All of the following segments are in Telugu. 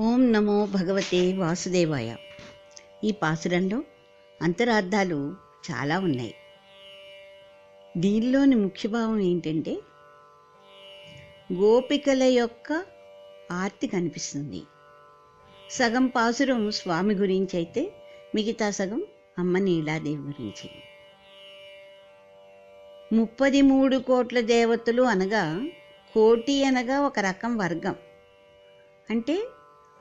ఓం నమో భగవతే వాసుదేవాయ. ఈ పాసురంలో అంతరార్థాలు చాలా ఉన్నాయి. దీనిలోని ముఖ్య భావం ఏంటంటే గోపికల యొక్క ఆర్తి కనిపిస్తుంది. సగం పాసురం స్వామి గురించి అయితే మిగతా సగం అమ్మ నీలాదేవి గురించి. ముప్పది మూడు కోట్ల దేవతలు అనగా కోటి అనగా ఒక రకం వర్గం. అంటే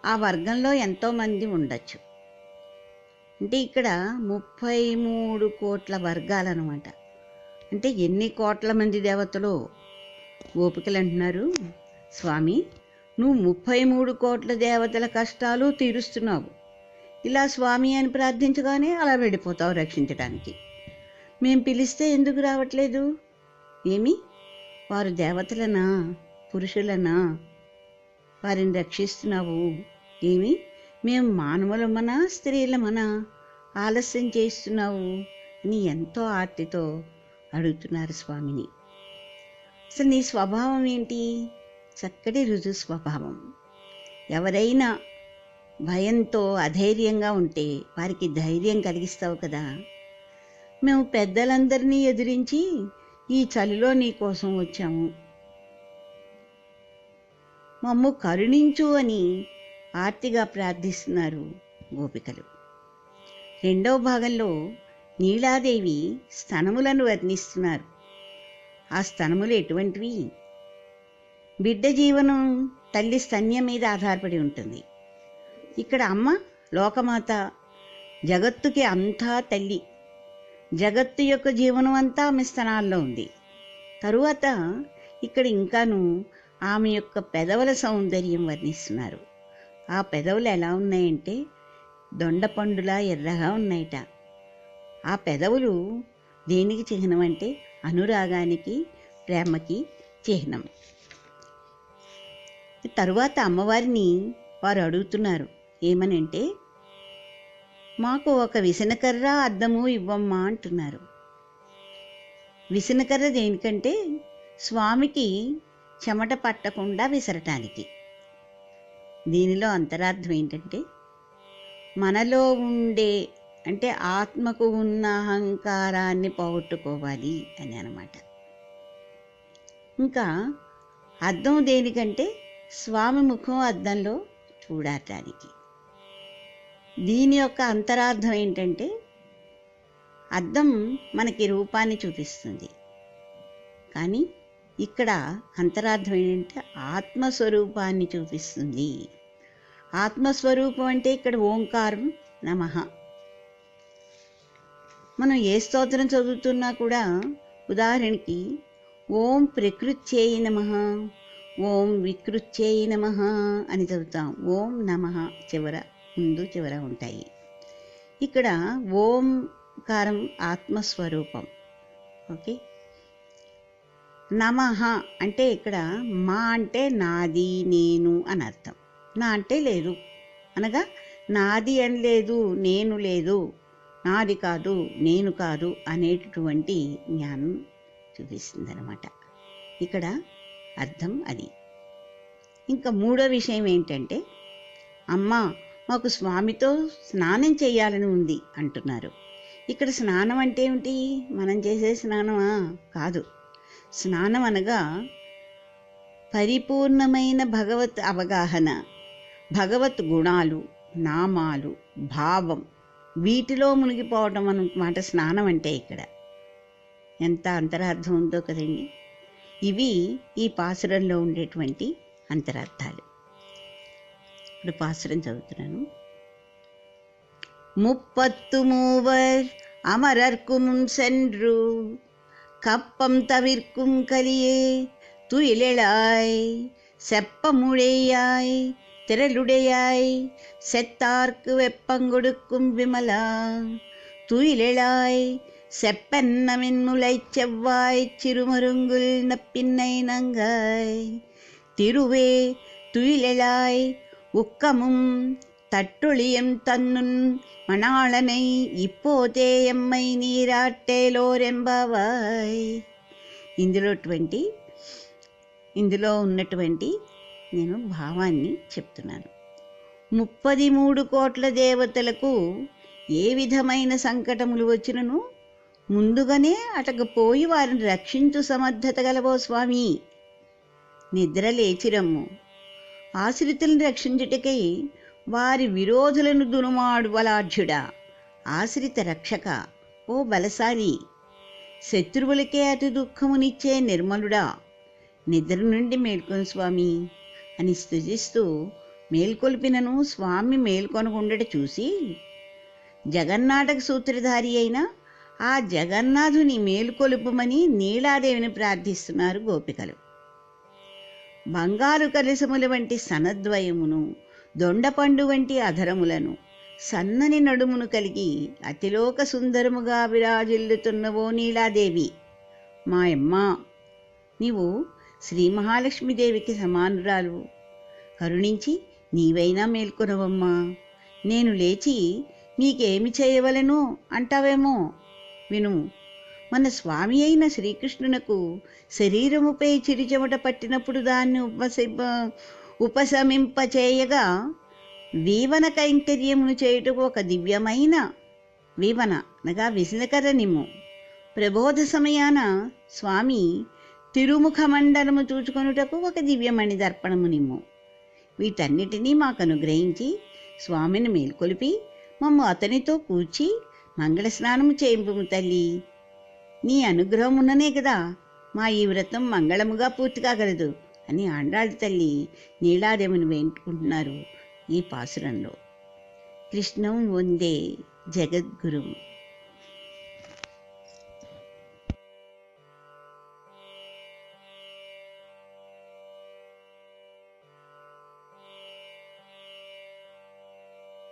ఆ వర్గంలో ఎంతోమంది ఉండొచ్చు. అంటే ఇక్కడ ముప్పై మూడు కోట్ల వర్గాలన్నమాట అంటే ఎన్ని కోట్ల మంది దేవతలు? గోపికలు అంటున్నారు. స్వామి నువ్వు ముప్పై మూడు కోట్ల దేవతల కష్టాలు తీరుస్తున్నావు. ఇలా స్వామి అని ప్రార్థించగానే అలా వెళ్ళిపోతావు రక్షించడానికి మేము పిలిస్తే ఎందుకు రావట్లేదు? ఏమి? వారు దేవతలనా? పురుషులనా? వారిని రక్షిస్తున్నావు. ఏమి? మేము మానవులమనా స్త్రీలమనా? ఆలస్యం చేస్తున్నావు? అని ఎంతో ఆర్తితో అడుగుతున్నారు స్వామిని. అసలు నీ స్వభావం ఏంటి? చక్కటి రుజు స్వభావం. ఎవరైనా భయంతో అధైర్యంగా ఉంటే వారికి ధైర్యం కలిగిస్తావు కదా. మేము పెద్దలందరినీ ఎదిరించి ఈ చలిలో నీ కోసం వచ్చాము. మమ్ము కరుణించు అని ఆర్తిగా ప్రార్థిస్తున్నారు గోపికలు. రెండవ భాగంలో నీలాదేవి స్తనములను వర్ణిస్తున్నారు. ఆ స్తనములు ఎటువంటివి? బిడ్డ జీవనం తల్లి స్తన్యం మీద ఆధారపడి ఉంటుంది. ఇక్కడ అమ్మ లోకమాత జగత్తుకి అంతా తల్లి. జగత్తు యొక్క జీవనం అంతా ఆమె స్థనాల్లో ఉంది. తరువాత ఇక్కడ ఇంకాను ఆమె యొక్క పెదవుల సౌందర్యం వర్ణిస్తున్నారు. ఆ పెదవులు ఎలా ఉన్నాయంటే దొండపండులా ఎర్రగా ఉన్నాయట. ఆ పెదవులు దేనికి చిహ్నం అంటే అనురాగానికి ప్రేమకి చిహ్నం. తరువాత అమ్మవారిని వారు అడుగుతున్నారు. ఏమనంటే మాకు ఒక విసనకర్ర అద్దము ఇవ్వమ్మా అంటున్నారు. విసనకర్ర దేనికంటే స్వామికి చెమట పట్టకుండా విసరటానికి. దీనిలో అంతరార్థం ఏంటంటే మనలో ఉండే అంటే ఆత్మకు ఉన్న అహంకారాన్ని పోగొట్టుకోవాలి అని అనమాట ఇంకా అర్థం దేనికంటే స్వామి ముఖం అద్దంలో చూడటానికి. దీని యొక్క అంతరార్థం ఏంటంటే అద్దం మనకి రూపాన్ని చూపిస్తుంది. కానీ ఇక్కడ అంతరార్థం ఏంటంటే ఆత్మస్వరూపాన్ని చూపిస్తుంది. ఆత్మస్వరూపం అంటే ఇక్కడ ఓంకారం నమ. మనం ఏ స్తోత్రం చదువుతున్నా కూడా ఉదాహరణకి ఓం ప్రకృత్యేయి నమ ఓం వికృత్యేయి నమ అని చదువుతాం. ఓం నమ చివర ముందు చివర ఉంటాయి. ఇక్కడ ఓంకారం ఆత్మస్వరూపం. ఓకే? నమః అంటే ఇక్కడ మా అంటే నాది నేను అని అర్థం. నా అంటే లేదు. అనగా నాది అని లేదు నేను లేదు నాది కాదు నేను కాదు అనేటటువంటి జ్ఞానం చూపిస్తుంది అనమాట ఇక్కడ అర్థం అది. ఇంకా మూడో విషయం ఏంటంటే అమ్మ మాకు స్వామితో స్నానం చేయాలని ఉంది అంటున్నారు. ఇక్కడ స్నానం అంటే ఏమిటి? మనం చేసే స్నానమా? కాదు. స్నానం అనగా పరిపూర్ణమైన భగవత్ అవగాహన. భగవత్ గుణాలు నామాలు భావం వీటిలో మునిగిపోవడం అన్నమాట స్నానం అంటే ఇక్కడ ఎంత అంతరార్థం ఉందో కదండి ఇవి ఈ పాసురంలో ఉండేటువంటి అంతరార్థాలు ఇప్పుడు పాసురం చదువుతున్నాను முப்பத்து மூவர் அமரர்க்கும் சென்று கப்பம் தவிர்க்கும் கலியே துயிலெழாய் செப்பமுழையாய் ഭക്തരലുടയായി സെത്താർക്ക് വെപ്പം കൊടുക്കും വിമല. തുയിലായി സെപ്പന്നമിന്നുലൈച്ചെവ്വായി ചിരുമരുങ്കുൽ നപ്പിന്നൈ നങ്കായ്. തിരുവേ തുയിലായി ഉക്കമും തട്ടൊളിയും തന്നുൻ മണാളനെ ഇപ്പോതേ എമ്മൈ നീരാട്ടേലോരെంబావాయ్ ఇందులో ట్వంటీ ఇందులో ఉన్నటువంటి నేను భావాన్ని చెప్తున్నాను. ముప్పది మూడు కోట్ల దేవతలకు ఏ విధమైన సంకటములు వచ్చినను? ముందుగానే అటకపోయి వారిని రక్షించు సమర్థత గలవో స్వామి. నిద్ర లేచిరమ్ము. ఆశ్రితులను రక్షించుటకై వారి విరోధులను దునుమాడు బలాఢ్యుడా. ఆశ్రిత రక్షక ఓ బలశాలి. శత్రువులకే అతి దుఃఖమునిచ్చే నిర్మలుడా. నిద్ర నుండి మేల్కొని స్వామి. అని స్తుతిస్తూ మేల్కొల్పినను స్వామి మేల్కొనకుండట చూసి జగన్నాటక సూత్రధారి అయిన ఆ జగన్నాథుని మేల్కొలుపుమని నీలాదేవిని ప్రార్థిస్తున్నారు గోపికలు. బంగారు కలసముల వంటి సనద్వయమును దొండపండు వంటి అధరములను సన్నని నడుమును కలిగి అతిలోక సుందరముగా విరాజిల్లుతున్నవో నీలాదేవి. మాయమ్మ నీవు శ్రీ మహాలక్ష్మీదేవికి సమానురాలు. కరుణించి నీవైనా మేల్కొనవమ్మా. నేను లేచి నీకేమి చేయవలను అంటావేమో విను. మన స్వామి అయిన శ్రీకృష్ణునకు శరీరముపై చిరిచెమట పట్టినప్పుడు దాన్ని ఉపసింప ఉపశమింపచేయగా వీవన కైంకర్యమును చేయుటకు ఒక దివ్యమైన వీవన అనగా విసనకర ప్రబోధ సమయాన స్వామి తిరుముఖ మండలము చూచుకొనుటకు ఒక దివ్యమణి దర్పణము నిమ్ము వీటన్నిటినీ మాకు అనుగ్రహించి స్వామిని మేల్కొలిపి మమ్ము అతనితో కూర్చి మంగళ స్నానము చేయింపు తల్లి. నీ అనుగ్రహం ఉన్ననే కదా మా ఈ వ్రతం మంగళముగా పూర్తి కాగలదు అని ఆండాళ్ళ తల్లి నీలాదేవిని వేడుకుంటున్నారు ఈ పాసురంలో. కృష్ణం వందే జగద్గురువు